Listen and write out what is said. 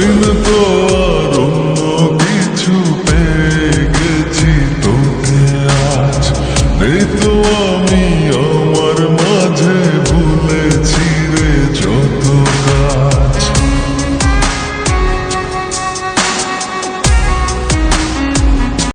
Boynu doğa